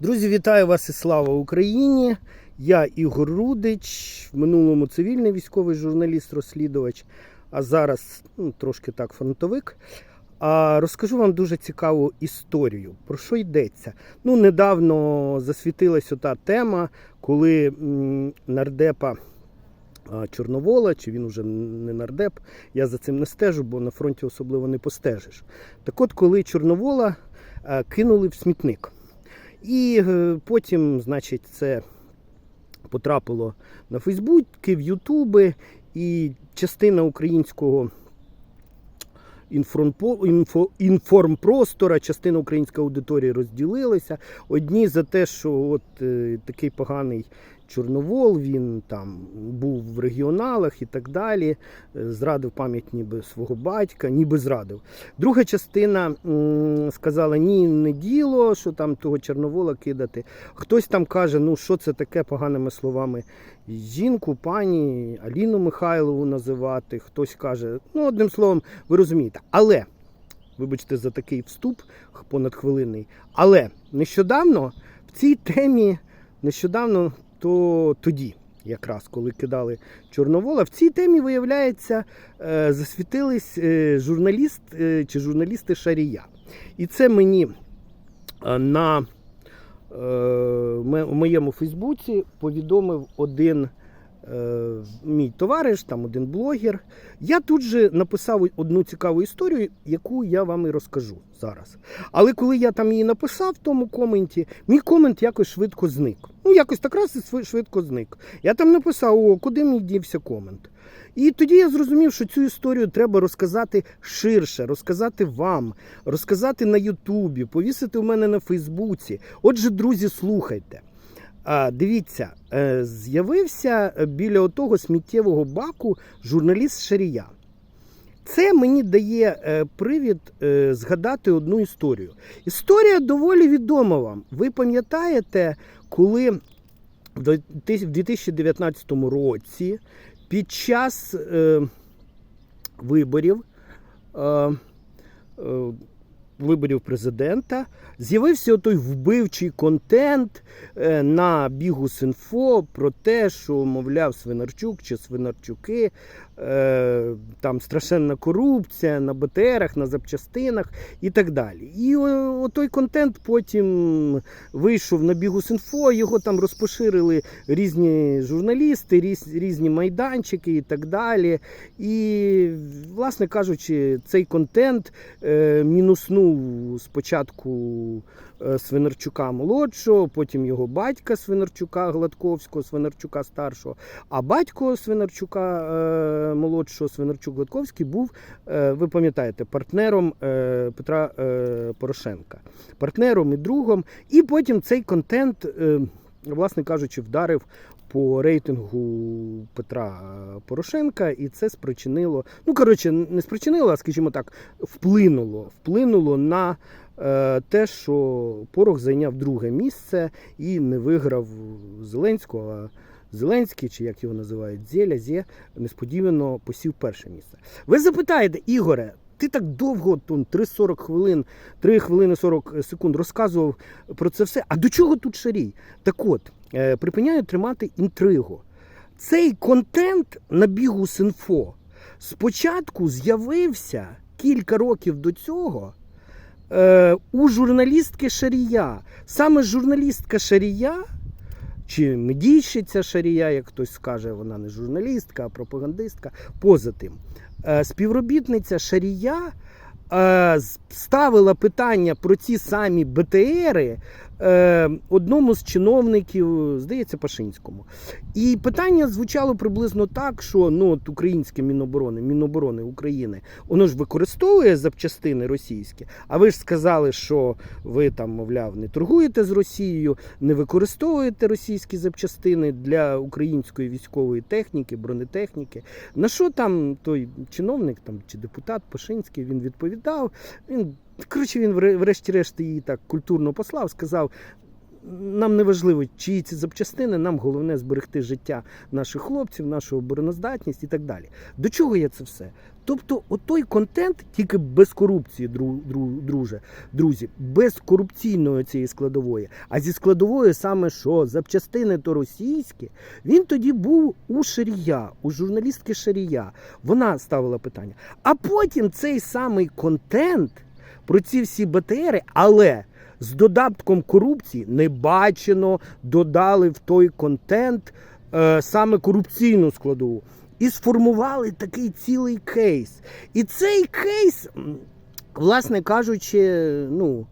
Друзі, вітаю вас і слава Україні! Я Ігор Рудич, в минулому цивільний військовий журналіст-розслідувач, а зараз ну, трошки так фронтовик. А розкажу вам дуже цікаву історію. Про що йдеться? Ну, недавно засвітилась ота тема, коли нардепа Чорновола, чи він уже не нардеп, я за цим не стежу, бо на фронті особливо не постежиш. Так от, коли Чорновола а, кинули в смітник. І е, потім, значить, це потрапило на Фейсбуки, в Ютуби, і частина українського інформпростора, частина української аудиторії розділилася. Одні за те, що от е, такий поганий Чорновол, він там був в регіоналах і так далі, е, зрадив пам'ять ніби свого батька, ніби зрадив. Друга частина сказала, ні, не діло, що там того Чорновола кидати. Хтось там каже, ну що це таке поганими словами жінку, пані Аліну Михайлову називати. Хтось каже, ну одним словом, ви розумієте. Але, вибачте за такий вступ понад хвилинний, але нещодавно в цій темі, нещодавно, то тоді. Якраз коли кидали Чорновола, в цій темі, виявляється, е, засвітились е, журналіст е, чи журналісти Шарія. І це мені на моєму Фейсбуці повідомив один мій товариш, там один блогер. Я тут же написав одну цікаву історію, яку я вам і розкажу зараз. Але коли я там її написав в тому коменті, мій комент якось швидко зник. Ну, якось так раз і швидко зник. Я там написав, о, куди мені дівся комент. І тоді я зрозумів, що цю історію треба розказати ширше, розказати вам, розказати на Ютубі, повісити у мене на Фейсбуці. Отже, друзі, слухайте. Дивіться, е, з'явився біля отого сміттєвого баку журналіст Шарія. Це мені дає е, привід е, згадати одну історію. Історія доволі відома вам. Ви пам'ятаєте, коли в 2019 році під час е, виборів, е, е, виборів президента з'явився той вбивчий контент е, на Бігус.Інфо про те, що, мовляв, Свинарчук чи Свинарчуки, е, там страшенна корупція на БТРах, на запчастинах і так далі. І той контент потім вийшов на Бігус.Інфо, його там розпоширили різні журналісти, різні майданчики і так далі. І, власне кажучи, цей контент е, мінуснув спочатку е, Свинарчука молодшого, потім його батька Свинарчука Гладковського, Свинарчука старшого. А батько Свинарчука е, молодшого, Свинарчук Гладковський, був, е, ви пам'ятаєте, партнером Петра Порошенка, партнером і другом. І потім цей контент, власне кажучи, вдарив по рейтингу Петра Порошенка, і це спричинило, ну коротше, не спричинило, а скажімо так, вплинуло, вплинуло на е, те, що Порох зайняв друге місце і не виграв Зеленського. а Зеленський, чи як його називають, Зеля, Зе, несподівано посів перше місце. Ви запитаєте, Ігоре, ти так довго, тон, 3-40 хвилин, 3 хвилини 40 секунд розказував про це все. А до чого тут шарій? Так от, е, припиняю тримати інтригу. Цей контент на бігу Синфо спочатку з'явився кілька років до цього е, у журналістки Шарія. Саме журналістка Шарія, чи медійщиця Шарія, як хтось скаже, вона не журналістка, а пропагандистка. Поза тим, е, співробітниця Шарія е, ставила питання про ці самі БТРи одному з чиновників, здається, Пашинському. І питання звучало приблизно так, що ну, от українське Міноборони, Міноборони України, воно ж використовує запчастини російські. А ви ж сказали, що ви там, мовляв, не торгуєте з Росією, не використовуєте російські запчастини для української військової техніки, бронетехніки. На що там той чиновник там, чи депутат Пашинський він відповідав? Він Коротше, він врешті-решт її так культурно послав, сказав: нам не важливо, чиї ці запчастини, нам головне зберегти життя наших хлопців, нашу обороноздатність і так далі. До чого є це все? Тобто, отой контент тільки без корупції, дру, дру, друже, друзі, без корупційної цієї складової, а зі складової саме що запчастини то російські, він тоді був у Шарія, у журналістки Шарія. Вона ставила питання. А потім цей самий контент про ці всі БТРи, але з додатком корупції не бачено, додали в той контент е, саме корупційну складову. І сформували такий цілий кейс. І цей кейс, власне кажучи, ну,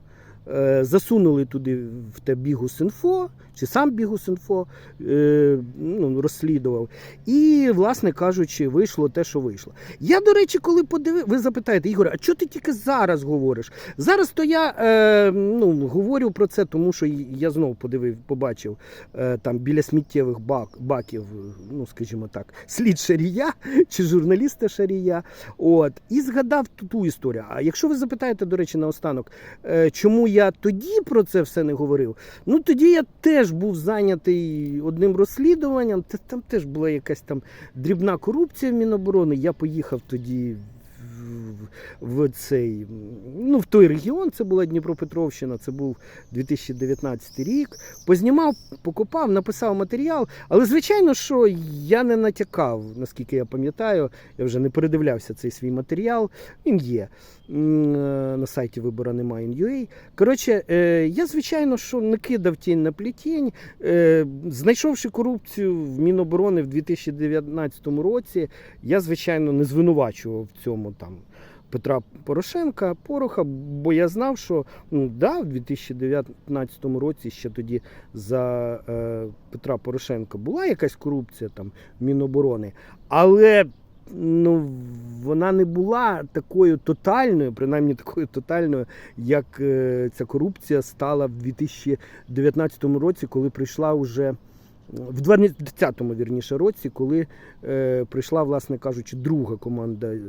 засунули туди в те Бігус.Інфо, чи сам Бігус.Інфо е, ну, розслідував. І, власне кажучи, вийшло те, що вийшло. Я, до речі, коли подивив, ви запитаєте, Ігор, а чого ти тільки зараз говориш? Зараз то я е, ну, говорю про це, тому що я знову подивив, побачив е, там біля сміттєвих бак, баків, е, ну скажімо так, слід Шарія чи журналіста Шарія. От, і згадав ту, ту історію. А якщо ви запитаєте, до речі, наостанок, е, чому я тоді про це все не говорив, ну тоді я теж був зайнятий одним розслідуванням. Там теж була якась там дрібна корупція в Міноборони. Я поїхав тоді в, цей ну в той регіон. Це була Дніпропетровщина, це був 2019 рік. Познімав, покопав, написав матеріал. Але звичайно, що я не натякав, наскільки я пам'ятаю, я вже не передивлявся цей свій матеріал. Він є е, на сайті вибора немає.ua. Коротше, е, я звичайно, що не кидав тінь на плітінь. Е, знайшовши корупцію в Міноборони в 2019 році, я звичайно не звинувачував в цьому там. Петра Порошенка, Пороха, бо я знав, що ну, да, в 2019 році ще тоді за е, Петра Порошенка була якась корупція там Міноборони, але ну, вона не була такою тотальною, принаймні такою тотальною, як е, ця корупція стала в 2019 році, коли прийшла вже. В 20-му, вірніше, році, коли е, прийшла, власне кажучи, друга команда е,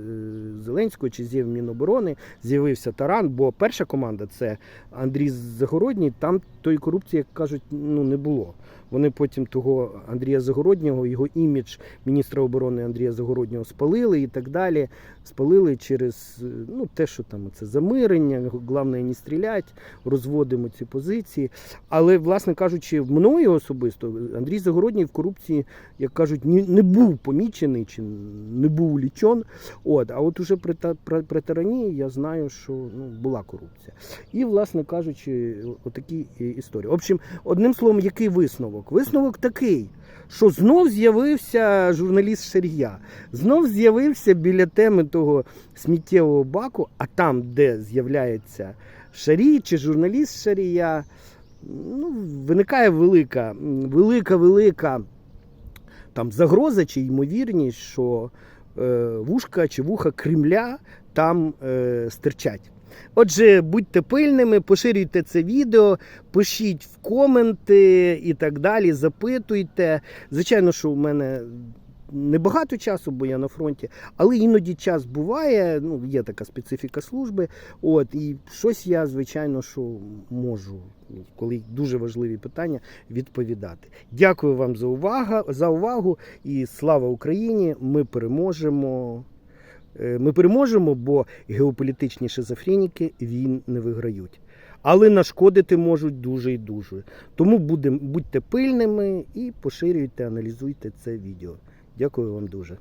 Зеленського, чи з'їв Міноборони, з'явився Таран, бо перша команда це Андрій Загородній, там тої корупції, як кажуть, ну не було. Вони потім того Андрія Загороднього, його імідж міністра оборони Андрія Загороднього спалили і так далі. Спалили через е, ну, те, що там це замирення, головне не стрілять, розводимо ці позиції. Але, власне кажучи, мною особисто Андрій Загородній в корупції, як кажуть, не був помічений чи не був улічен. От, а от уже при, та- при, при Тарані я знаю, що ну, була корупція. І, власне кажучи, отакі е, історії. В общем, одним словом, який висновок? Висновок такий. Що знов з'явився журналіст Шарія, знов з'явився біля теми того сміттєвого баку, а там, де з'являється Шарій чи журналіст Шарія, ну, виникає велика, велика, велика там загроза чи ймовірність, що е, вушка чи вуха Кремля там е, стирчать. Отже, будьте пильними, поширюйте це відео, пишіть в коменти і так далі, запитуйте. Звичайно, що у мене небагато часу, бо я на фронті, але іноді час буває, ну, є така специфіка служби. От, і щось я, звичайно, що можу, коли дуже важливі питання, відповідати. Дякую вам за увагу, за увагу і слава Україні! Ми переможемо. Е, Ми переможемо, бо геополітичні шизофреніки війн не виграють. Але нашкодити можуть дуже і дуже. Тому будьте пильними і поширюйте, аналізуйте це відео. Дякую вам дуже.